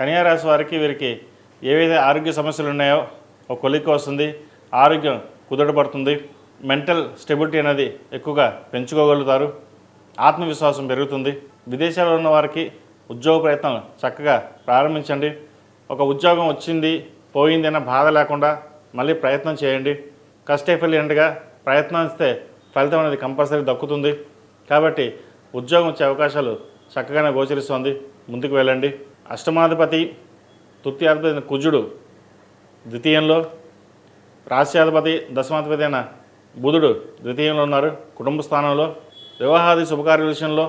కన్యారాశి వారికి వీరికి ఏవైతే ఆరోగ్య సమస్యలు ఉన్నాయో ఒక కొలిక్కి వస్తుంది. ఆరోగ్యం కుదటపడుతుంది. మెంటల్ స్టెబిలిటీ అనేది ఎక్కువగా పెంచుకోగలుగుతారు. ఆత్మవిశ్వాసం పెరుగుతుంది. విదేశాల్లో ఉన్న వారికి ఉద్యోగ ప్రయత్నం చక్కగా ప్రారంభించండి. ఒక ఉద్యోగం వచ్చింది పోయింది అన్న బాధ లేకుండా మళ్ళీ ప్రయత్నం చేయండి. కష్టఫెలియంట్గా ప్రయత్నిస్తే ఫలితం అనేది కంపల్సరీ దక్కుతుంది. కాబట్టి ఉద్యోగం వచ్చే అవకాశాలు చక్కగానే గోచరిస్తోంది. ముందుకు వెళ్ళండి. అష్టమాధిపతి తృతీయాధిపతి కుజుడు ద్వితీయంలో రాశ్యాధిపతి దశమాధిపతి అయిన బుధుడు ద్వితీయంలో ఉన్నారు. కుటుంబ స్థానంలో వివాహాది శుభకార్య విషయంలో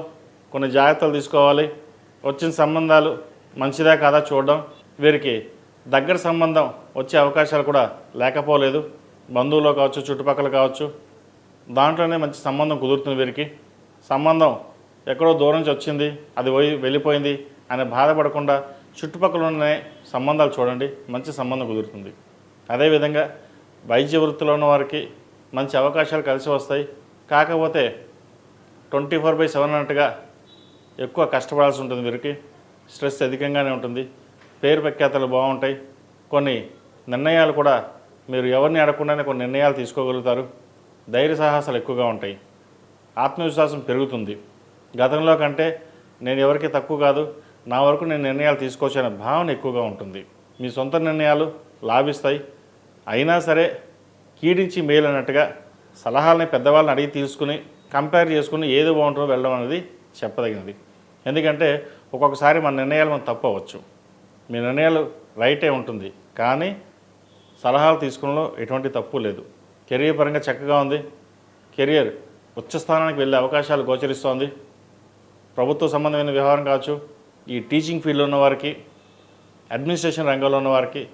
కొన్ని జాగ్రత్తలు తీసుకోవాలి. వచ్చిన సంబంధాలు మంచిదా కాదా చూడడం. వీరికి దగ్గర సంబంధం వచ్చే అవకాశాలు కూడా లేకపోలేదు. బంధువులు కావచ్చు చుట్టుపక్కల కావచ్చు. దాంట్లోనే మంచి సంబంధం కుదురుతుంది వీరికి. సంబంధం ఎక్కడో దూరం నుంచి వచ్చింది అది పోయి వెళ్ళిపోయింది. అని బాధపడకుండా చుట్టుపక్కల ఉన్న సంబంధాలు చూడండి మంచి సంబంధం కుదురుతుంది. అదేవిధంగా వైద్య వృత్తిలో ఉన్న వారికి మంచి అవకాశాలు కలిసి వస్తాయి. కాకపోతే ట్వంటీ ఫోర్ బై సెవెన్ అన్నట్టుగా ఎక్కువ కష్టపడాల్సి ఉంటుంది వీరికి. స్ట్రెస్ అధికంగానే ఉంటుంది. పేరు ప్రఖ్యాతలు బాగుంటాయి. కొన్ని నిర్ణయాలు కూడా మీరు ఎవరిని అడగకుండానే కొన్ని నిర్ణయాలు తీసుకోగలుగుతారు. ధైర్య సాహసాలు ఎక్కువగా ఉంటాయి. ఆత్మవిశ్వాసం పెరుగుతుంది. గతంలో కంటే నేను ఎవరికి తక్కువ కాదు. నా వరకు నేను నిర్ణయాలు తీసుకోవచ్చు భావన ఎక్కువగా ఉంటుంది. మీ సొంత నిర్ణయాలు లాభిస్తాయి. అయినా సరే కీడించి మేలు అన్నట్టుగా సలహాలని పెద్దవాళ్ళని అడిగి తీసుకుని కంపేర్ చేసుకుని ఏది బాగుంటుందో వెళ్ళడం అనేది చెప్పదగినది. ఎందుకంటే ఒక్కొక్కసారి మన నిర్ణయాలు మనం తప్పవచ్చు మీ నిర్ణయాలు రైటే ఉంటుంది. కానీ సలహాలు తీసుకోవడంలో ఎటువంటి తప్పు లేదు. కెరియర్ పరంగా చక్కగా ఉంది. కెరియర్ ఉచ్చస్థానానికి వెళ్ళే అవకాశాలు గోచరిస్తోంది. ప్రభుత్వ సంబంధమైన వ్యవహారం కావచ్చు ఈ టీచింగ్ ఫీల్డ్లో ఉన్న వారికి అడ్మినిస్ట్రేషన్ రంగంలో ఉన్న వారికి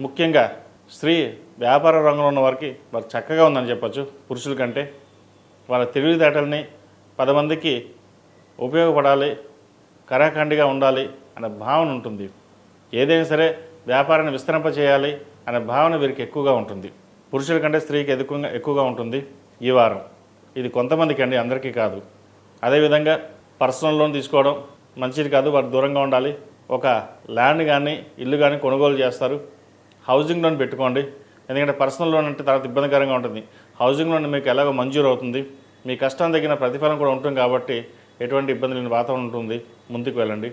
ముఖ్యంగా స్త్రీ వ్యాపార రంగంలో ఉన్న వారికి వారు చక్కగా ఉందని చెప్పచ్చు. పురుషుల కంటే వాళ్ళ తెలివితేటల్ని పది మందికి ఉపయోగపడాలి కరాఖండిగా ఉండాలి అనే భావన ఉంటుంది. ఏదైనా సరే వ్యాపారాన్ని విస్తరింప చేయాలి అనే భావన వీరికి ఎక్కువగా ఉంటుంది. పురుషుల కంటే స్త్రీకి ఎక్కువగా ఎక్కువగా ఉంటుంది ఈ వారం. ఇది కొంతమందికి అండి అందరికీ కాదు. అదేవిధంగా పర్సనల్ లోన్ తీసుకోవడం మంచిది కాదు వారు దూరంగా ఉండాలి. ఒక ల్యాండ్ కానీ ఇల్లు కానీ కొనుగోలు చేస్తారు. హౌసింగ్ లోన్ పెట్టుకోండి. ఎందుకంటే పర్సనల్ లోన్ అంటే తర్వాత ఇబ్బందికరంగా ఉంటుంది. హౌసింగ్ లోన్ మీకు ఎలాగో మంజూరు అవుతుంది. మీ కష్టం తగిన ప్రతిఫలం కూడా ఉంటుంది కాబట్టి ఎటువంటి ఇబ్బంది లేని వాతావరణం ఉంటుంది. ముందుకు వెళ్ళండి.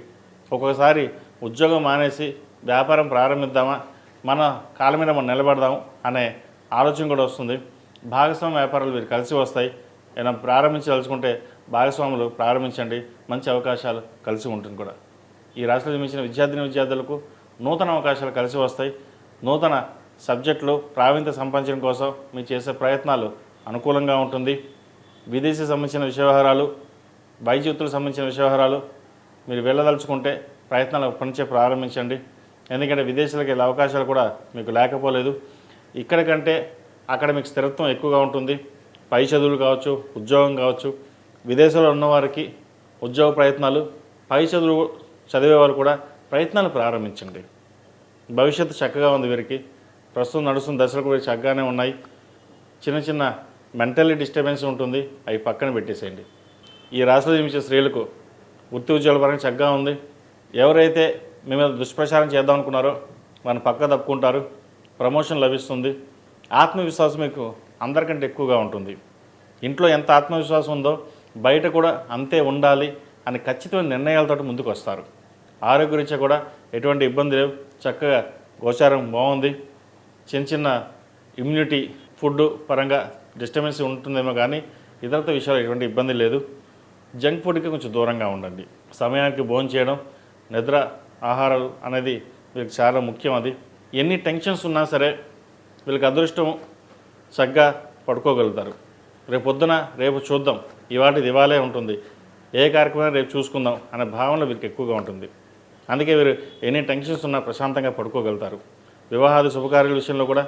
ఒక్కొక్కసారి ఉద్యోగం మానేసి వ్యాపారం ప్రారంభిద్దామా? మన కాళ్ళ మీద మనం నిలబడదాం అనే ఆలోచన కూడా వస్తుంది. భాగస్వామ్య వ్యాపారాలు మీరు కలిసి వస్తాయి. ఏమైనా ప్రారంభించదలుచుకుంటే భాగస్వాములు ప్రారంభించండి. మంచి అవకాశాలు కలిసి ఉంటుంది కూడా. ఈ రాష్ట్రంలో జన్మించిన విద్యార్థిని విద్యార్థులకు నూతన అవకాశాలు కలిసి వస్తాయి. నూతన సబ్జెక్టులు ప్రావీణ్యత సంపాదించడం కోసం మీరు చేసే ప్రయత్నాలు అనుకూలంగా ఉంటుంది. విదేశీ సంబంధించిన విషయవహారాలు వైద్యుత్తులకు సంబంధించిన విషయవహారాలు మీరు వెళ్ళదలుచుకుంటే ప్రయత్నాలు పనిచే ప్రారంభించండి. ఎందుకంటే విదేశాలకు వెళ్ళే అవకాశాలు కూడా మీకు లేకపోలేదు. ఇక్కడికంటే అక్కడ మీకు స్థిరత్వం ఎక్కువగా ఉంటుంది. పై చదువులు కావచ్చు ఉద్యోగం కావచ్చు విదేశాల్లో ఉన్నవారికి ఉద్యోగ ప్రయత్నాలు పై చదువు చదివే వాళ్ళు కూడా ప్రయత్నాలు ప్రారంభించండి. భవిష్యత్తు చక్కగా ఉంది వీరికి. ప్రస్తుతం నడుస్తున్న దశలు కూడా చక్కగానే ఉన్నాయి. చిన్న చిన్న మెంటల్లీ డిస్టర్బెన్స్ ఉంటుంది. అవి పక్కన పెట్టేసేయండి. ఈ రాశిలో జీవించే స్త్రీలకు వృత్తి ఉద్యోగాల పరంగా చక్కగా ఉంది. ఎవరైతే మీ మీద దుష్ప్రచారం చేద్దాం అనుకున్నారో వాళ్ళని పక్క తప్పుకుంటారు. ప్రమోషన్ లభిస్తుంది. ఆత్మవిశ్వాసం మీకు అందరికంటే ఎక్కువగా ఉంటుంది. ఇంట్లో ఎంత ఆత్మవిశ్వాసం ఉందో బయట కూడా అంతే ఉండాలి అని ఖచ్చితమైన నిర్ణయాలతో ముందుకు వస్తారు ఆరోగ్యరీత్యా కూడా ఎటువంటి ఇబ్బంది లేవు. చక్కగా గోచారం బాగుంది. చిన్న చిన్న ఇమ్యూనిటీ ఫుడ్ పరంగా డిస్టర్బెన్స్ ఉంటుందేమో కానీ ఇతరత విషయాలు ఎటువంటి ఇబ్బంది లేదు. జంక్ ఫుడ్కి కొంచెం దూరంగా ఉండండి. సమయానికి భోజనం చేయడం నిద్ర ఆహారాలు అనేది వీళ్ళకి చాలా ముఖ్యం అది. ఎన్ని టెన్షన్స్ ఉన్నా సరే వీళ్ళకి అదృష్టం చక్కగా పడుకోగలుగుతారు. రేపు పొద్దున రేపు చూద్దాం. ఇవాటి ఇవాళే ఉంటుంది. ఏ కార్యక్రమం రేపు చూసుకుందాం అనే భావన వీరికి ఎక్కువగా ఉంటుంది. అందుకే వీరు ఎన్ని టెన్షన్స్ ఉన్నా ప్రశాంతంగా పడుకోగలుగుతారు. వివాహాది శుభకార్యాల విషయంలో కూడా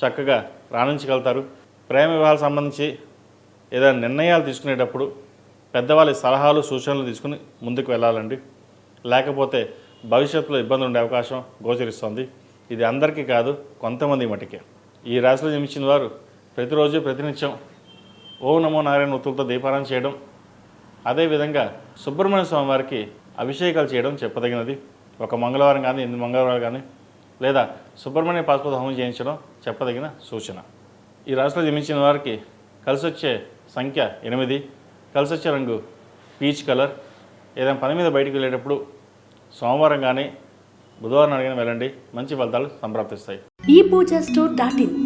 చక్కగా రాణించగలుగుతారు. ప్రేమ వివాహాలకు సంబంధించి ఏదైనా నిర్ణయాలు తీసుకునేటప్పుడు పెద్దవాళ్ళ సలహాలు సూచనలు తీసుకుని ముందుకు వెళ్ళాలండి. లేకపోతే భవిష్యత్తులో ఇబ్బంది ఉండే అవకాశం గోచరిస్తుంది. ఇది అందరికీ కాదు కొంతమంది మటుకే. ఈ రాశిలో జన్మించిన వారు ప్రతిరోజు ప్రతినిత్యం ఓం నమో నారాయణ ఉత్తులతో దీపారాయణ చేయడం అదేవిధంగా సుబ్రహ్మణ్య స్వామి వారికి అభిషేకాలు చేయడం చెప్పదగినది. ఒక మంగళవారం కానీ ఎనిమిది మంగళవారం కానీ లేదా సుబ్రహ్మణ్య పాస్పోర్ట్ హోమం చేయించడం చెప్పదగిన సూచన. ఈ రాశిలో జన్మించిన వారికి కలిసి వచ్చే సంఖ్య ఎనిమిది. కలిసి వచ్చే రంగు పీచ్ కలర్. ఏదైనా పని మీద బయటికి వెళ్ళేటప్పుడు సోమవారం కానీ బుధవారం అడిగిన వెళ్ళండి. మంచి ఫలితాలు సంప్రాప్తిస్తాయి. ఈ పూజ స్టోర్ డాట్ ఇన్.